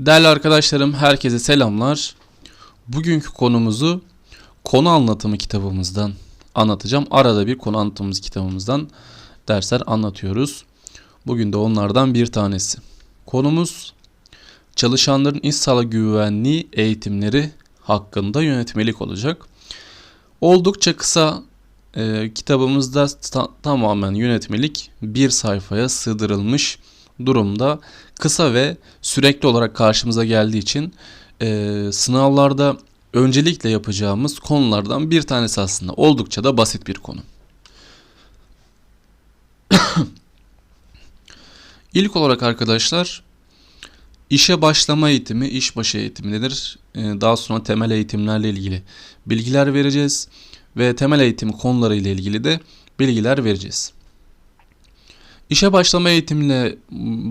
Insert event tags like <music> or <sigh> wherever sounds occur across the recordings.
Değerli arkadaşlarım, herkese selamlar. Bugünkü konumuzu konu anlatımı kitabımızdan anlatacağım. Arada bir konu anlatımımız kitabımızdan dersler anlatıyoruz. Bugün de onlardan bir tanesi. Konumuz çalışanların iş sağlığı güvenliği eğitimleri hakkında yönetmelik olacak. Oldukça kısa e, kitabımızda ta- tamamen yönetmelik bir sayfaya sığdırılmış durumda. Kısa ve sürekli olarak karşımıza geldiği için e, sınavlarda öncelikle yapacağımız konulardan bir tanesi aslında. Oldukça da basit bir konu. <coughs> İlk olarak arkadaşlar işe başlama eğitimi, işbaşı eğitimi nedir? E, daha sonra temel eğitimlerle ilgili bilgiler vereceğiz ve temel eğitimi konuları ile ilgili de bilgiler vereceğiz. İşe başlama eğitimine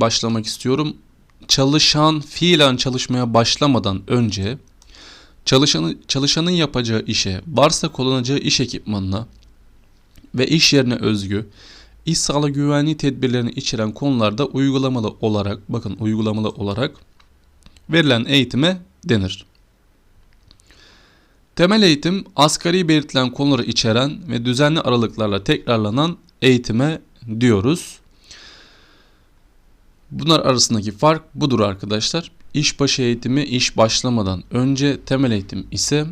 başlamak istiyorum. Çalışan fiilen çalışmaya başlamadan önce çalışanı, çalışanın yapacağı işe, varsa kullanacağı iş ekipmanına ve iş yerine özgü iş sağlığı güvenliği tedbirlerini içeren konularda uygulamalı olarak, bakın uygulamalı olarak verilen eğitime denir. Temel eğitim asgari belirtilen konuları içeren ve düzenli aralıklarla tekrarlanan eğitime diyoruz. Bunlar arasındaki fark budur arkadaşlar. İşbaşı eğitimi iş başlamadan önce temel eğitim ise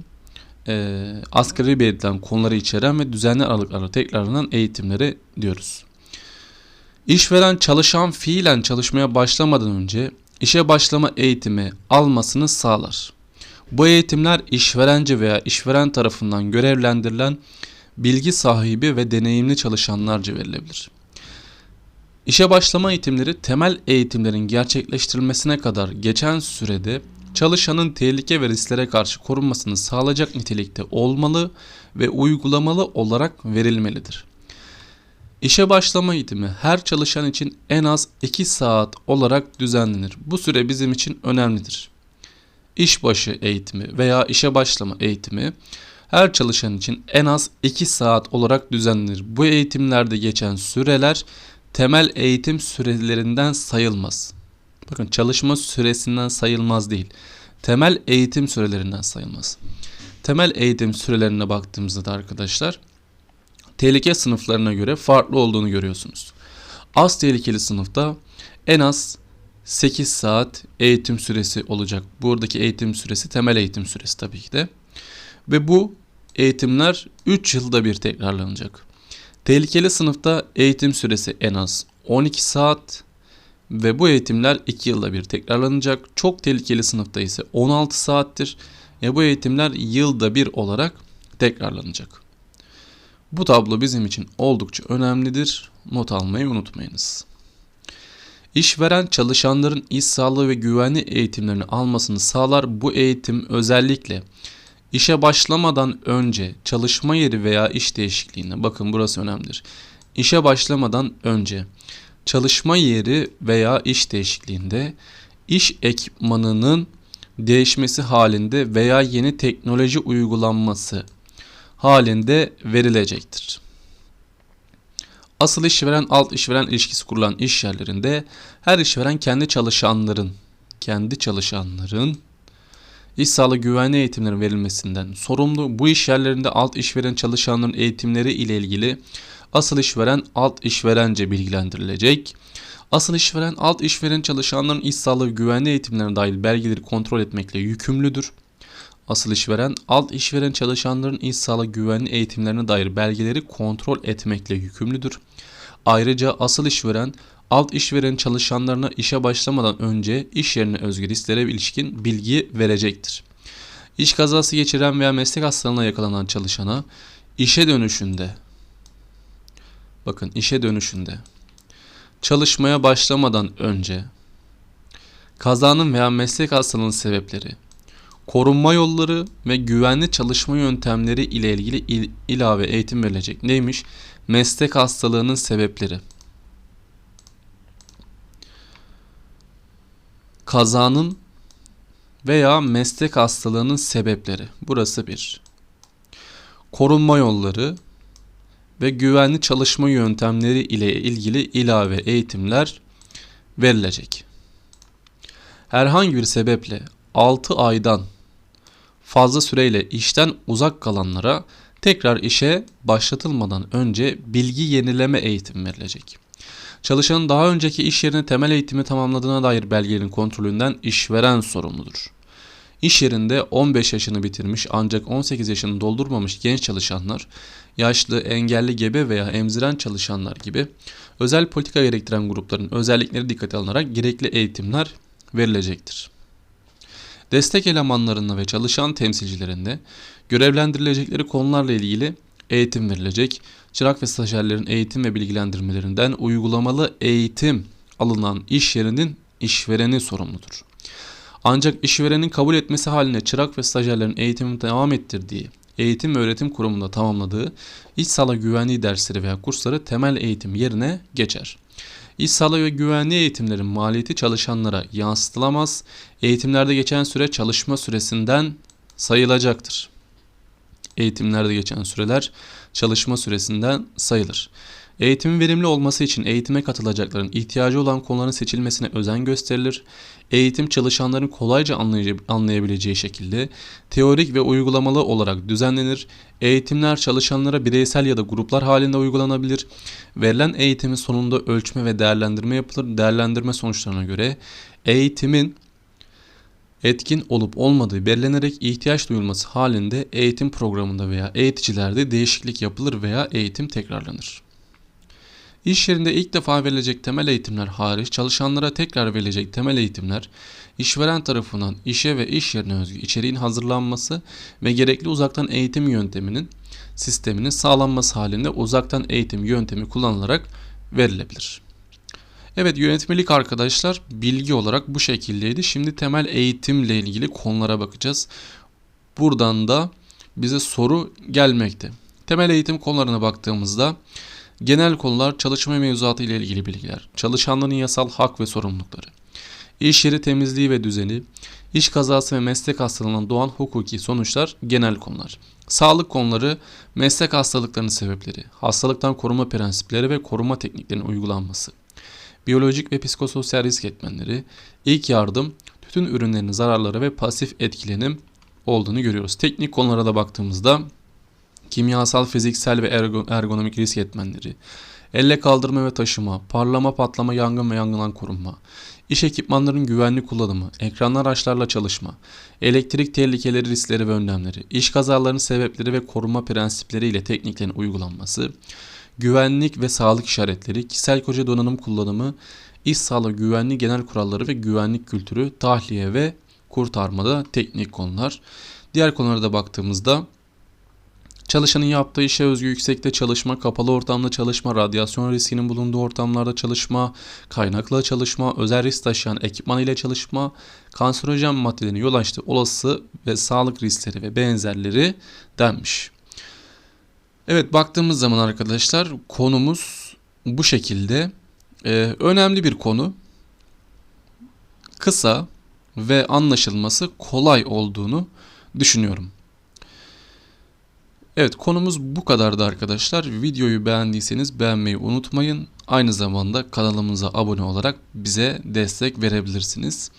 e, asgari belirtilen konuları içeren ve düzenli aralıklarla tekrarlanan eğitimleri diyoruz. İşveren çalışan fiilen çalışmaya başlamadan önce işe başlama eğitimi almasını sağlar. Bu eğitimler işverence veya işveren tarafından görevlendirilen bilgi sahibi ve deneyimli çalışanlarca verilebilir. İşe başlama eğitimleri temel eğitimlerin gerçekleştirilmesine kadar geçen sürede çalışanın tehlike ve risklere karşı korunmasını sağlayacak nitelikte olmalı ve uygulamalı olarak verilmelidir. İşe başlama eğitimi her çalışan için en az 2 saat olarak düzenlenir. Bu süre bizim için önemlidir. İşbaşı eğitimi veya işe başlama eğitimi her çalışan için en az 2 saat olarak düzenlenir. Bu eğitimlerde geçen süreler temel eğitim sürelerinden sayılmaz. Bakın çalışma süresinden sayılmaz değil. Temel eğitim sürelerinden sayılmaz. Temel eğitim sürelerine baktığımızda da arkadaşlar tehlike sınıflarına göre farklı olduğunu görüyorsunuz. Az tehlikeli sınıfta en az 8 saat eğitim süresi olacak. Buradaki eğitim süresi temel eğitim süresi tabii ki de. Ve bu eğitimler 3 yılda bir tekrarlanacak. Tehlikeli sınıfta eğitim süresi en az 12 saat ve bu eğitimler 2 yılda bir tekrarlanacak. Çok tehlikeli sınıfta ise 16 saattir. ve bu eğitimler yılda bir olarak tekrarlanacak. Bu tablo bizim için oldukça önemlidir. Not almayı unutmayınız. İşveren çalışanların iş sağlığı ve güvenli eğitimlerini almasını sağlar. Bu eğitim özellikle işe başlamadan önce çalışma yeri veya iş değişikliğine bakın burası önemlidir. İşe başlamadan önce çalışma yeri veya iş değişikliğinde iş ekipmanının değişmesi halinde veya yeni teknoloji uygulanması halinde verilecektir. Asıl işveren alt işveren ilişkisi kurulan iş yerlerinde her işveren kendi çalışanların kendi çalışanların iş sağlığı güvenliği eğitimlerinin verilmesinden sorumlu. Bu iş yerlerinde alt işveren çalışanların eğitimleri ile ilgili asıl işveren alt işverence bilgilendirilecek. Asıl işveren alt işveren çalışanların iş sağlığı güvenliği eğitimlerine dahil belgeleri kontrol etmekle yükümlüdür. Asıl işveren alt işveren çalışanların iş sağlığı güvenliği eğitimlerine dair belgeleri kontrol etmekle yükümlüdür. Ayrıca asıl işveren alt işveren çalışanlarına işe başlamadan önce iş yerine özgü risklere ilişkin bilgi verecektir. İş kazası geçiren veya meslek hastalığına yakalanan çalışana işe dönüşünde bakın işe dönüşünde çalışmaya başlamadan önce kazanın veya meslek hastalığının sebepleri, korunma yolları ve güvenli çalışma yöntemleri ile ilgili il, ilave eğitim verilecek. Neymiş? Meslek hastalığının sebepleri. Kazanın veya meslek hastalığının sebepleri. Burası bir. Korunma yolları ve güvenli çalışma yöntemleri ile ilgili ilave eğitimler verilecek. herhangi bir sebeple 6 aydan fazla süreyle işten uzak kalanlara tekrar işe başlatılmadan önce bilgi yenileme eğitimi verilecek. Çalışanın daha önceki iş yerine temel eğitimi tamamladığına dair belgelerin kontrolünden işveren sorumludur. İş yerinde 15 yaşını bitirmiş ancak 18 yaşını doldurmamış genç çalışanlar, yaşlı, engelli, gebe veya emziren çalışanlar gibi özel politika gerektiren grupların özellikleri dikkate alınarak gerekli eğitimler verilecektir. Destek elemanlarına ve çalışan temsilcilerinde görevlendirilecekleri konularla ilgili eğitim verilecek. Çırak ve stajyerlerin eğitim ve bilgilendirmelerinden uygulamalı eğitim alınan iş yerinin işvereni sorumludur. Ancak işverenin kabul etmesi halinde çırak ve stajyerlerin eğitimini devam ettirdiği, eğitim ve öğretim kurumunda tamamladığı iş sağlığı güvenliği dersleri veya kursları temel eğitim yerine geçer. İş sağlığı ve güvenliği eğitimlerin maliyeti çalışanlara yansıtılamaz, eğitimlerde geçen süre çalışma süresinden sayılacaktır. Eğitimlerde geçen süreler çalışma süresinden sayılır. Eğitimin verimli olması için eğitime katılacakların ihtiyacı olan konuların seçilmesine özen gösterilir. Eğitim çalışanların kolayca anlayabileceği şekilde teorik ve uygulamalı olarak düzenlenir. Eğitimler çalışanlara bireysel ya da gruplar halinde uygulanabilir. Verilen eğitimin sonunda ölçme ve değerlendirme yapılır. Değerlendirme sonuçlarına göre eğitimin etkin olup olmadığı belirlenerek ihtiyaç duyulması halinde eğitim programında veya eğiticilerde değişiklik yapılır veya eğitim tekrarlanır. İş yerinde ilk defa verilecek temel eğitimler hariç çalışanlara tekrar verilecek temel eğitimler işveren tarafından işe ve iş yerine özgü içeriğin hazırlanması ve gerekli uzaktan eğitim yönteminin sisteminin sağlanması halinde uzaktan eğitim yöntemi kullanılarak verilebilir. Evet yönetmelik arkadaşlar bilgi olarak bu şekildeydi. Şimdi temel eğitimle ilgili konulara bakacağız. Buradan da bize soru gelmekte. Temel eğitim konularına baktığımızda genel konular çalışma mevzuatı ile ilgili bilgiler, çalışanların yasal hak ve sorumlulukları, iş yeri temizliği ve düzeni, iş kazası ve meslek hastalığından doğan hukuki sonuçlar genel konular. Sağlık konuları meslek hastalıklarının sebepleri, hastalıktan koruma prensipleri ve koruma tekniklerinin uygulanması biyolojik ve psikososyal risk etmenleri, ilk yardım, tütün ürünlerinin zararları ve pasif etkilenim olduğunu görüyoruz. Teknik konulara da baktığımızda kimyasal, fiziksel ve ergonomik risk etmenleri, elle kaldırma ve taşıma, parlama, patlama, yangın ve yangından korunma, iş ekipmanlarının güvenli kullanımı, ekranlı araçlarla çalışma, elektrik tehlikeleri, riskleri ve önlemleri, iş kazalarının sebepleri ve koruma prensipleri ile tekniklerin uygulanması, güvenlik ve sağlık işaretleri, kişisel koca donanım kullanımı, iş sağlığı güvenliği genel kuralları ve güvenlik kültürü, tahliye ve kurtarmada teknik konular. Diğer konulara da baktığımızda Çalışanın yaptığı işe özgü yüksekte çalışma, kapalı ortamda çalışma, radyasyon riskinin bulunduğu ortamlarda çalışma, kaynakla çalışma, özel risk taşıyan ekipman ile çalışma, kanserojen maddelerin yol açtığı olası ve sağlık riskleri ve benzerleri denmiş. Evet baktığımız zaman arkadaşlar konumuz bu şekilde. Ee, önemli bir konu. Kısa ve anlaşılması kolay olduğunu düşünüyorum. Evet konumuz bu kadardı arkadaşlar. Videoyu beğendiyseniz beğenmeyi unutmayın. Aynı zamanda kanalımıza abone olarak bize destek verebilirsiniz.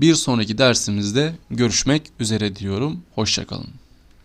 Bir sonraki dersimizde görüşmek üzere diyorum. Hoşçakalın.